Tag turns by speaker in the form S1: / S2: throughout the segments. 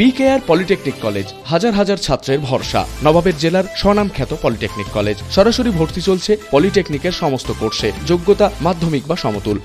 S1: BKR polytechnic college হাজার হাজার ছাত্রের ভরসা। নবাবের জেলার স্বনামখ্যাত পলিটেকনিক কলেজ সরাসরি ভর্তি চলছে পলিটেকনিকের সমস্ত কোর্সে। যোগ্যতা মাধ্যমিক বা সমতুল।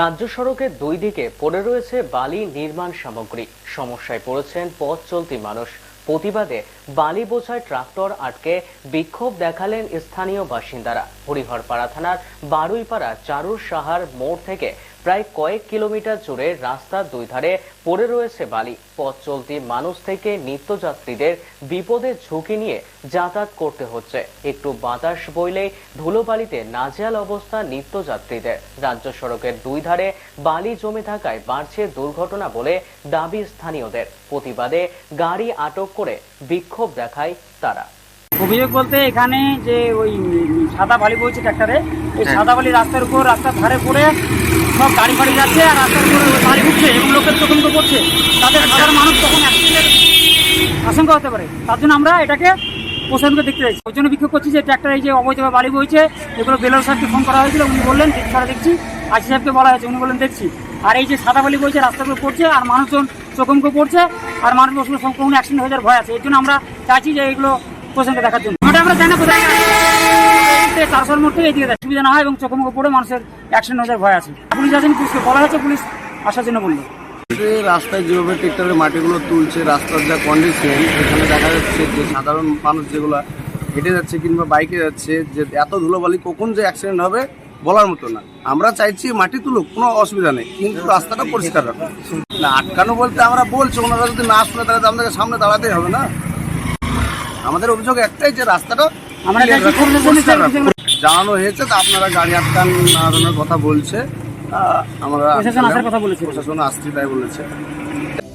S2: রাজ্য সড়কের দুই দিকে পড়ে রয়েছে বালি নির্মাণ সামগ্রী। সমস্যায় পড়েছেন পথ চলতি মানুষ। প্রতিবাদে বালি বোঝায় ট্রাক্টর আটকে বিক্ষোভ দেখালেন স্থানীয় বাসিন্দারা। হরিহরপাড়া থানার বারুইপাড়া চারুর সাহার মোড় থেকে প্রায় কয়েক কিলোমিটার জুড়ে রাস্তার দুই ধারে পড়ে রয়েছে বালি। পথ চলতি মানুষ থেকে নিত্যযাত্রীদের বিপদের ঝুঁকি নিয়ে যাতায়াত করতে হচ্ছে। একটু বাতাস বইলেই ধুলোবালিতে নাজেহাল অবস্থা নিত্যযাত্রীদের। রাজ্য সড়কের দুই ধারে বালি জমে থাকায় বাড়ছে দুর্ঘটনা বলে দাবি স্থানীয়দের। প্রতিবাদে গাড়ি আটক করে বিক্ষোভ দেখায় তারা।
S3: অভিযোগ বলতে এখানে যে ওই সাদা বালি বইছে ট্র্যাক্টরে এই সাদা বালি রাস্তার উপর রাস্তার ধারে পড়ে সব গাড়ি ফাড়ি যাচ্ছে আর রাস্তার উপরে ওই বালি উঠছে এবং লোকের তদন্ত করছে। তাদের সাধারণ মানুষ তখন অ্যাক্সিডেন্টের আশঙ্কা হতে পারে। তার জন্য আমরা এটাকে প্রশাসনকে দেখতে চাইছি। ওই জন্য বিক্ষোভ করছি যে ট্র্যাক্টর এই যে অবৈধভাবে বালি বইছে এগুলো বেলোর সাহেবকে ফোন করা হয়েছিল। উনি বললেন সারা দেখছি। আশি সাহেবকে বলা হয়েছে। উনি বললেন দেখছি। আর এই যে সাদা বালি বইছে উপর পড়ছে আর মানুষজন চোখমুখো পড়ছে আর মানুষ বসলে কোনো অ্যাক্সিডেন্ট হয়ে যাওয়ার ভয় আছে। এর জন্য আমরা চাইছি যে এগুলো প্রশাসনকে দেখার জন্য। আমরা মোড় এদিকে যায়। সুবিধা না হয় এবং চোখমুখো পড়ে মানুষের অ্যাক্সিডেন্ট হয়ে যাওয়ার ভয় আছে। পুলিশ আসেন পুলিশকে বলা হয়েছে, পুলিশ আসার জন্য বলল।
S4: রাস্তায় যেভাবে ট্রেক্টরের মাটিগুলো তুলছে, রাস্তার যা কন্ডিশন এখানে দেখা যাচ্ছে যে সাধারণ মানুষ যেগুলো হেঁটে যাচ্ছে কিংবা বাইকে যাচ্ছে, যে এত ধুলোবালি কখন যে অ্যাক্সিডেন্ট হবে বলার মতো না। আমরা চাইছি মাটি তুলুক, কোনো অসুবিধা নেই, কিন্তু রাস্তাটা পরিষ্কার রাখুন না, আটকানো বলতে আমরা বলছি, ওনারা যদি না শুনে তাহলে তো আমাদের সামনে দাঁড়াতেই হবে না। আমাদের অভিযোগ একটাই যে রাস্তাটা। জানানো হয়েছে তা আপনারা গাড়ি আটকান কথা বলছে। আহ, আমরা প্রশাসন আসছি তাই বলেছে।